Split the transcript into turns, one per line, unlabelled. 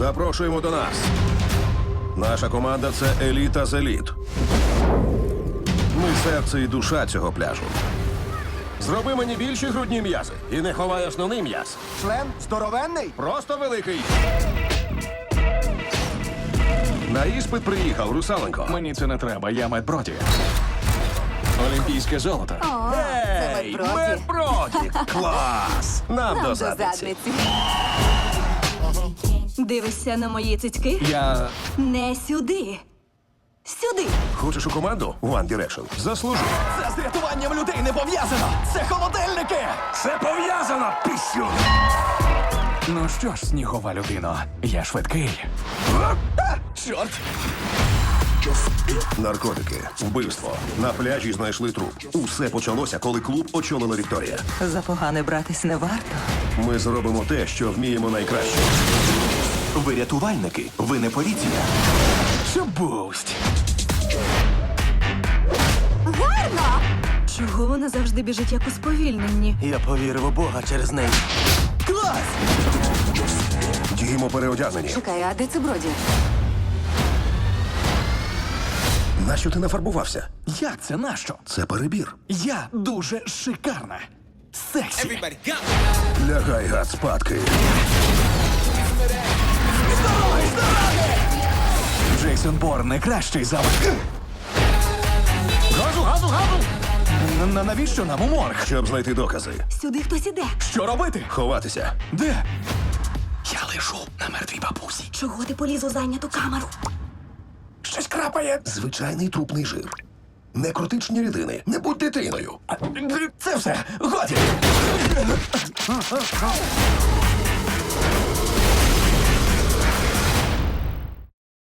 Запрошуємо до нас. Наша команда це еліта з еліт. Ми серце і душа цього пляжу. Зроби мені більші грудні м'язи і не ховай основний м'яз.
Член здоровенний?
Просто великий. На іспит приїхав Русаленко.
Мені це не треба, я медброді. Олімпійське золото.
О, це
Ей,
медброді.
медброді! Клас! Нам,
Нам
до
до
задниці.
Дивишся на мої цицьки?
Я.
Не сюди. Сюди.
Хочеш у команду? One Direction. Заслужи.
Це з рятуванням людей не пов'язано! Це холодильники!
Це пов'язано, пісню!
Ну що ж, снігова людино, я швидкий. Чорт!
Наркотики, вбивство. На пляжі знайшли труп. Усе почалося, коли клуб очолила Вікторія.
За погане братись не варто.
Ми зробимо те, що вміємо найкраще.
Ви рятувальники, ви не поліція.
Шабусть!
Гарно!
Чого вона завжди біжить як у сповільненні?
Я повірив у Бога через неї.
Клас!
Діємо переодягнені.
Чекай, а де це Броді?
Нащо ти нафарбувався?
Як це нащо?
Це перебір.
Я дуже шикарна. Сексі.
Лягай, гад, спадки.
Джейсон Борн не кращий за вас. Газу, газу, газу! Н- н- Навіщо нам у морг?
Щоб знайти докази.
Сюди хтось іде.
Що робити?
Ховатися.
Де? Я лежу на мертвій бабусі.
Чого ти поліз у зайняту камеру?
Щось крапає.
Звичайний трупний жир. Некротичні рідини. Не будь дитиною.
Це все. Годі.